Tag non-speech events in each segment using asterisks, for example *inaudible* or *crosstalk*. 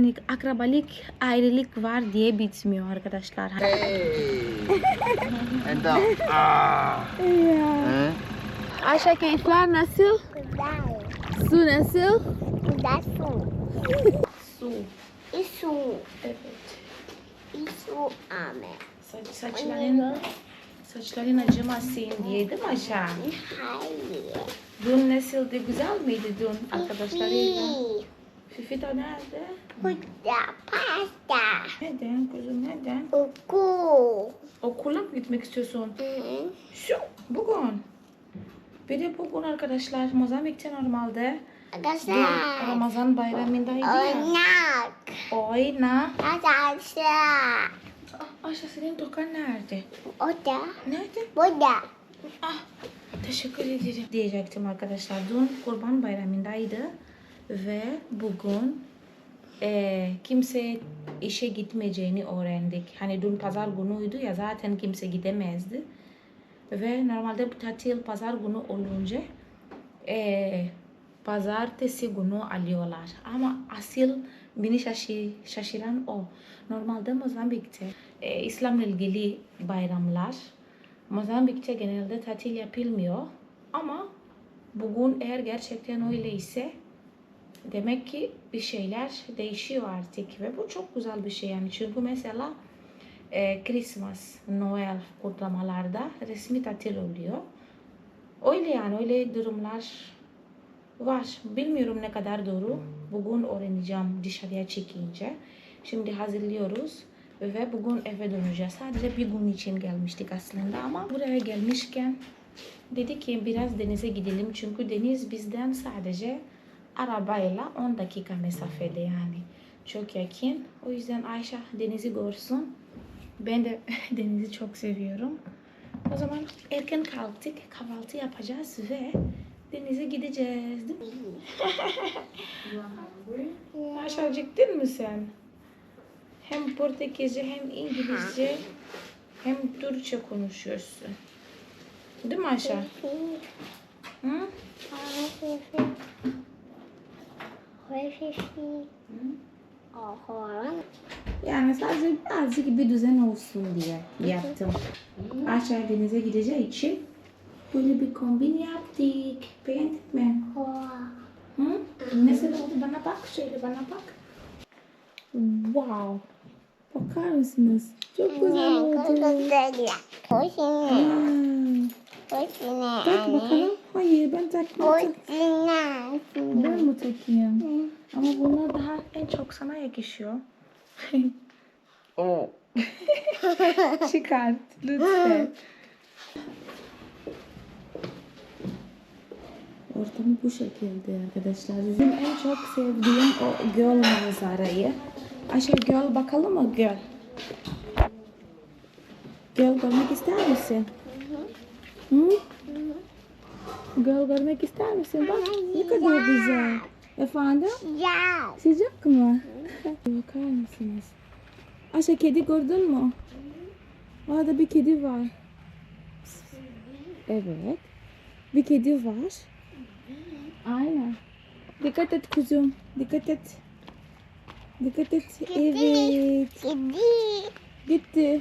Hani akrabalık, ayrılık var diye bitmiyor arkadaşlar. Hey. And down. *laughs* Ah. Eh? Ayşe keyifler nasıl? Güzel. Su nasıl? Güzel su. Su. İsu. Evet. İsu ame. Saç, saçların, saçların acımasın diye değil mi Ayşe? Hayır. Dün nasıldı? Güzel miydi dün arkadaşlarıyla? Fifi de nerede? Burada pasta. Neden kuzum neden? Oku. Okula mı gitmek istiyorsun? Hı. Şu bugün. Bir de bugün arkadaşlar Mozambik'te normalde Arkadaşlar. Ramazan bayramındaydı ya. Oynak. Oyna. Arkadaşlar. Ah, Ayşe senin dokan nerede? Orada. Nerede? Burada. Ah, teşekkür ederim. Diyecektim arkadaşlar. Dün Kurban Bayramı'ndaydı ve bugün eee, kimse işe gitmeyeceğini öğrendik. Hani dün pazar günüydü ya zaten kimse gidemezdi. Ve normalde bu tatil pazar günü olunca eee pazartesi günü alıyorlar. Ama asıl beni şaşı, şaşıran o. Normalde Mozambik'te eee, İslam'la ilgili bayramlar Mozambik'te genelde tatil yapılmıyor. Ama bugün eğer gerçekten öyleyse demek ki bir şeyler değişiyor artık ve bu çok güzel bir şey yani çünkü mesela e, Christmas, Noel kutlamalarda resmi tatil oluyor. Öyle yani öyle durumlar var. Bilmiyorum ne kadar doğru. Bugün öğreneceğim dışarıya çıkınca. Şimdi hazırlıyoruz ve bugün eve döneceğiz. Sadece bir gün için gelmiştik aslında ama buraya gelmişken dedi ki biraz denize gidelim çünkü deniz bizden sadece arabayla 10 dakika mesafede yani. Çok yakın. O yüzden Ayşe denizi görsün. Ben de *laughs* denizi çok seviyorum. O zaman erken kalktık, kahvaltı yapacağız ve denize gideceğiz değil mi? *laughs* Ayşe acıktın mı sen? Hem Portekizce hem İngilizce *laughs* hem Türkçe konuşuyorsun. Değil mi Ayşe? Hı? Yani sadece birazcık bir düzen olsun diye yaptım. Aşağı denize gideceği için böyle bir kombin yaptık. Beğendin mi? Hı? Nasıl oldu? Bana bak. Şöyle bana bak. Wow. Bakar mısınız? Çok güzel oldu. Hmm. Tak bakalım. Hayır ben takmadım. Ben mi takayım? Ama bunlar daha en çok sana yakışıyor. Oh. *laughs* Çıkart lütfen. Ortam bu şekilde arkadaşlar. Benim en çok sevdiğim o göl manzarayı. Ayşe göl bakalım mı göl? Göl görmek ister misin? Hı? Göl görmek ister misin? Bak ne kadar güzel. Efendim? Sıcak mı? Bakar mısınız? Ayşe kedi gördün mü? Orada bir kedi var. Evet. Bir kedi var. Aynen. Dikkat et kuzum. Dikkat et. Dikkat et. Evet. Gitti.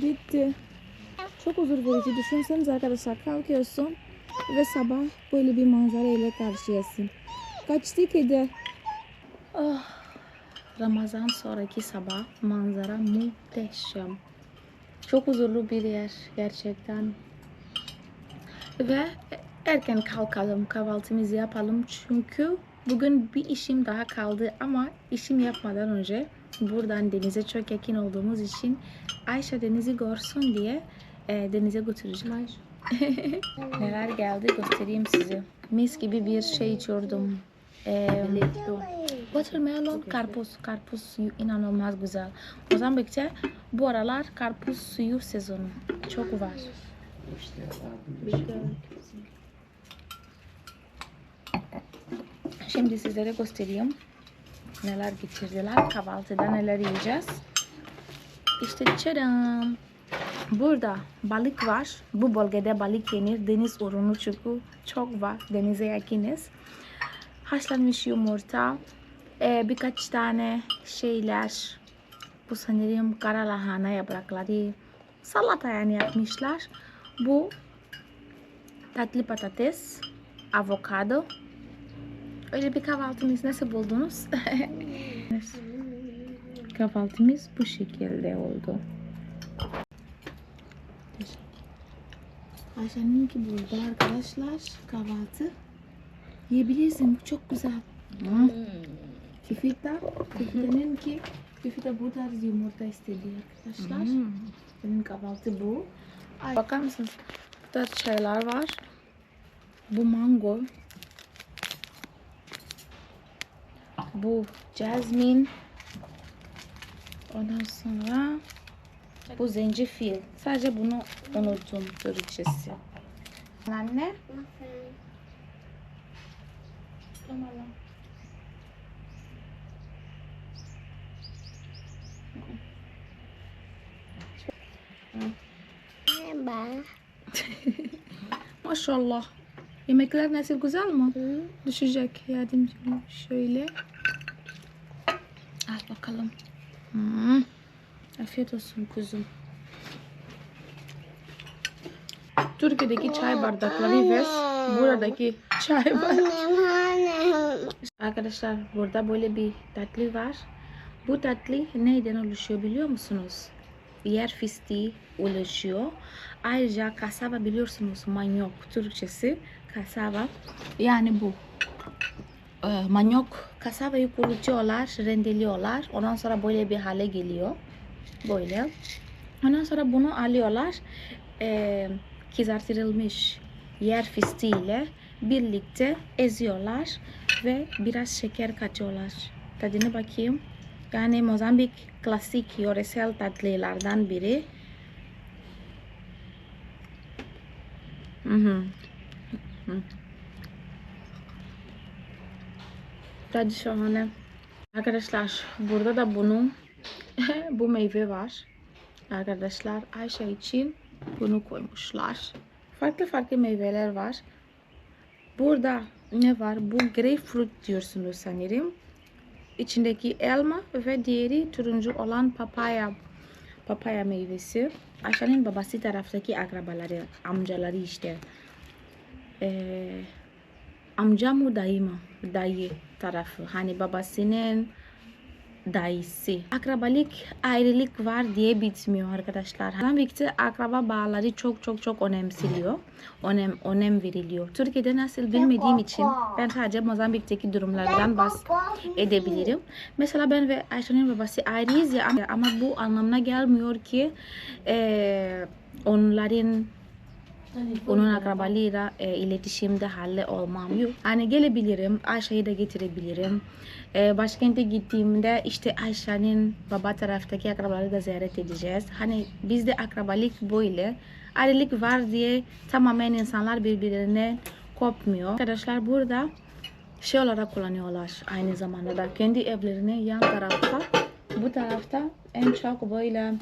Gitti. Çok huzur verici. Düşünsenize arkadaşlar kalkıyorsun ve sabah böyle bir manzara ile karşıyasın. Kaçtı kedi. Ah. Ramazan sonraki sabah manzara muhteşem. Çok huzurlu bir yer gerçekten. Ve erken kalkalım, kahvaltımızı yapalım çünkü bugün bir işim daha kaldı ama işim yapmadan önce buradan denize çok yakın olduğumuz için Ayşe denizi görsün diye e, denize götüreceğim. *laughs* Neler geldi göstereyim size. Mis gibi bir şey içiyordum. E, watermelon, karpuz. Karpuz suyu inanılmaz güzel. Mozambik'te bu aralar karpuz suyu sezonu. Çok var. Şimdi sizlere göstereyim. Neler getirdiler. Kahvaltıda neler yiyeceğiz. İşte çadam. Burada balık var. Bu bölgede balık yenir. Deniz ürünü çünkü çok var. Denize yakınız. Haşlanmış yumurta, Ee, birkaç tane şeyler. Bu sanırım kara lahana yaprakları. Salata yani yapmışlar. Bu tatlı patates, avokado. Öyle bir kahvaltımız nasıl buldunuz? *laughs* Kahvaltımız bu şekilde oldu. Ayşe'ninki burada arkadaşlar kahvaltı. Yiyebilirsin bu çok güzel. Hmm. Fifita, Fifita'nın ki Fifita bu tarz yumurta istedi arkadaşlar. Benim kahvaltı bu. Ay, bakar mısınız? Bu tarz çaylar var. Bu mango. Bu jasmine. Ondan sonra bu zencefil. Sadece bunu unuttum Türkçesi. Anne. Merhaba. *laughs* Maşallah. Yemekler nasıl güzel mi? Düşecek yardımcı ol. Şöyle. Al bakalım. Hmm. Afiyet olsun kuzum. Türkiye'deki çay bardakları ve buradaki çay bardakları. Arkadaşlar burada böyle bir tatlı var. Bu tatlı neyden oluşuyor biliyor musunuz? Yer fıstığı oluşuyor. Ayrıca kasaba biliyorsunuz manyok Türkçesi kasaba. Yani bu. Ee, manyok kasabayı kurutuyorlar, rendeliyorlar. Ondan sonra böyle bir hale geliyor. Böyle. Ondan sonra bunu alıyorlar. Ee, kızartılmış yer fıstığı ile birlikte eziyorlar ve biraz şeker katıyorlar. Tadına bakayım. Yani Mozambik klasik yöresel tatlılardan biri. Hı hı. Hı. Tadı şahane. Arkadaşlar burada da bunun *laughs* bu meyve var. Arkadaşlar Ayşe için bunu koymuşlar. Farklı farklı meyveler var. Burada ne var? Bu greyfurt diyorsunuz sanırım. İçindeki elma ve diğeri turuncu olan papaya. Papaya meyvesi. Ayşe'nin babası taraftaki akrabaları, amcaları işte. Ee, amca mı dayı mı? Dayı tarafı. Hani babasının dayısı. Akrabalık ayrılık var diye bitmiyor arkadaşlar. Mozambik'te akraba bağları çok çok çok önemsiliyor. Önem, önem veriliyor. Türkiye'de nasıl bilmediğim için ben sadece Mozambik'teki durumlardan bahs edebilirim. Mesela ben ve Ayşe'nin babası ayrıyız ya ama- bu anlamına gelmiyor ki eee, onların onun akrabalığıyla e, iletişimde halle olmam yok. Hani gelebilirim, Ayşe'yi de getirebilirim. E, başkente gittiğimde işte Ayşe'nin baba taraftaki akrabaları da ziyaret edeceğiz. Hani bizde akrabalık böyle. Ayrılık var diye tamamen insanlar birbirine kopmuyor. Arkadaşlar burada şey olarak kullanıyorlar aynı zamanda da kendi evlerine yan tarafta bu tarafta en çok böyle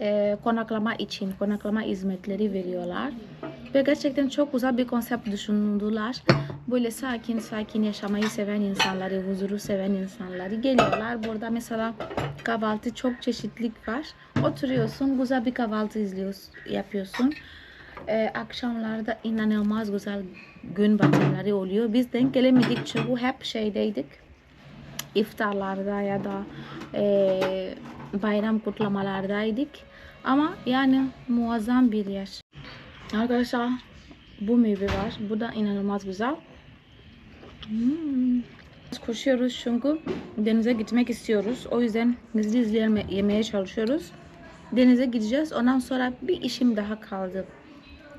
e, konaklama için konaklama hizmetleri veriyorlar. Ve gerçekten çok güzel bir konsept düşündüler. Böyle sakin sakin yaşamayı seven insanları, huzuru seven insanları geliyorlar. Burada mesela kahvaltı çok çeşitlilik var. Oturuyorsun, güzel bir kahvaltı izliyorsun, yapıyorsun. E, akşamlarda inanılmaz güzel gün batımları oluyor. Biz denk gelemedik çünkü hep şeydeydik iftarlarda ya da e, bayram kutlamalardaydık. Ama yani muazzam bir yer. Arkadaşlar bu meyve var. Bu da inanılmaz güzel. Hmm. Koşuyoruz çünkü denize gitmek istiyoruz. O yüzden hızlı yeme- yemeye çalışıyoruz. Denize gideceğiz. Ondan sonra bir işim daha kaldı.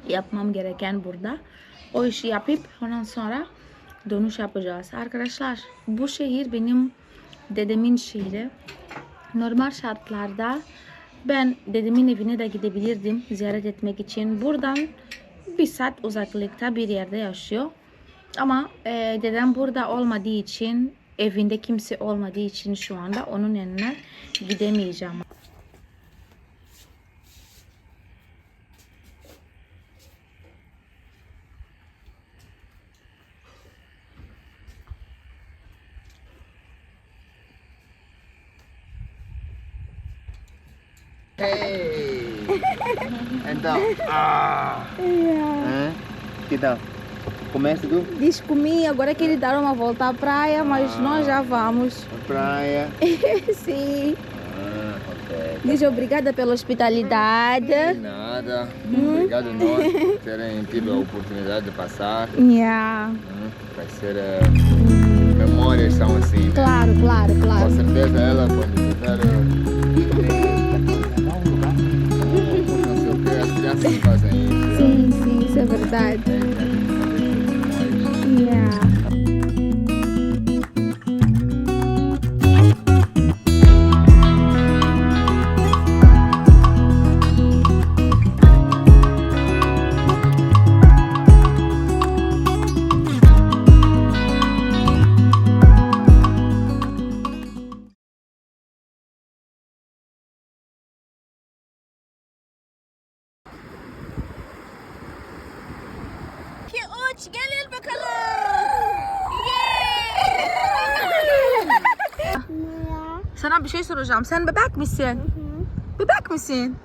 Yapmam gereken burada. O işi yapıp ondan sonra dönüş yapacağız. Arkadaşlar bu şehir benim dedemin şehri. Normal şartlarda ben dedemin evine de gidebilirdim ziyaret etmek için. Buradan bir saat uzaklıkta bir yerde yaşıyor. Ama e, dedem burada olmadığı için evinde kimse olmadığı için şu anda onun yanına gidemeyeceğim. Hey! *laughs* Então, ah! Yeah. Hã? Que tal? Começa tu? Diz comigo agora que ele dar uma volta à praia, mas nós já vamos. Praia. *laughs* Sim. Ah, ok. Diz obrigada pela hospitalidade. De nada. Obrigado a *laughs* nós por terem tido a oportunidade de passar. Yeah. Hum, Vai ser. eh, memórias são assim. né? Claro, claro, Com claro. certeza ela quando tiver. assim. Sim, sim, isso é verdade. Yeah. Sana bir şey soracağım. Sen bebek misin? Bebek misin?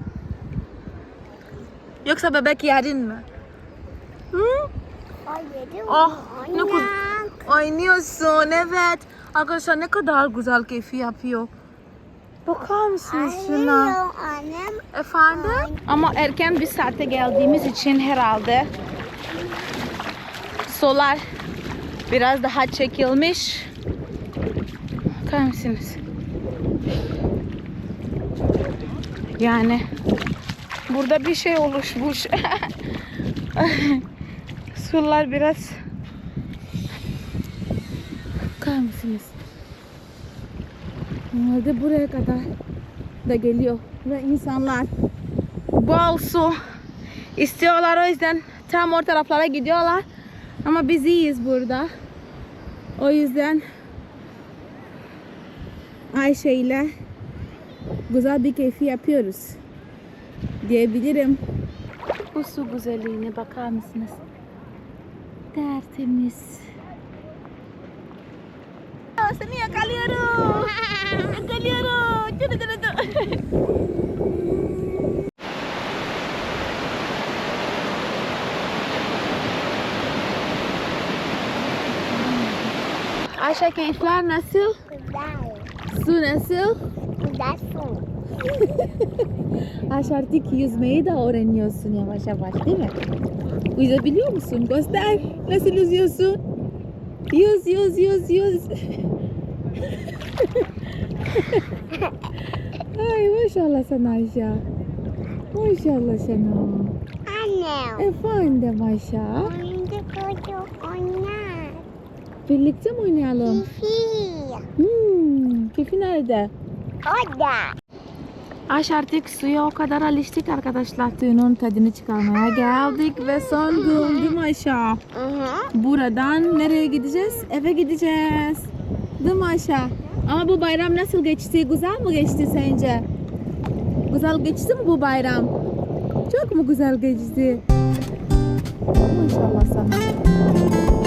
Yoksa bebek yedin mi? Hı? Oh, ne kadar oynuyorsun evet. Arkadaşlar ne kadar güzel keyfi yapıyor. Bakar mısınız şuna? Annem Efendim? Ama erken bir saate geldiğimiz için herhalde solar biraz daha çekilmiş. Bakar mısınız? Yani burada bir şey oluşmuş. *laughs* Sular biraz Bakar mısınız? Normalde buraya kadar da geliyor ve insanlar bol su istiyorlar o yüzden tam o taraflara gidiyorlar ama biz iyiyiz burada o yüzden Ayşe ile güzel bir keyfi yapıyoruz diyebilirim bu su güzelliğine bakar mısınız tertemiz seni yakalıyorum *laughs* yakalıyorum Dur, dur, dur. Ayşe keyifler nasıl? güzel. Su nasıl? Güzel su. Ayşe artık yüzmeyi de öğreniyorsun yavaş yavaş değil mi? Yüzebiliyor musun? Göster. Nasıl yüzüyorsun? Yüz yüz yüz yüz. *laughs* Ay maşallah sana Ayşe. Maşallah sana. Annem. Efendim Ayşe. Oyuncak oynar. Birlikte mi oynayalım? Hihi. Hmm, keyfi nerede? Orada. Aş artık suya o kadar alıştık arkadaşlar. Suyunun tadını çıkarmaya geldik ve son gün değil mi hı. Buradan nereye gideceğiz? Eve gideceğiz. Değil mi aşağı? Ama bu bayram nasıl geçti? Güzel mi geçti sence? Güzel geçti mi bu bayram? Çok mu güzel geçti? Maşallah sana.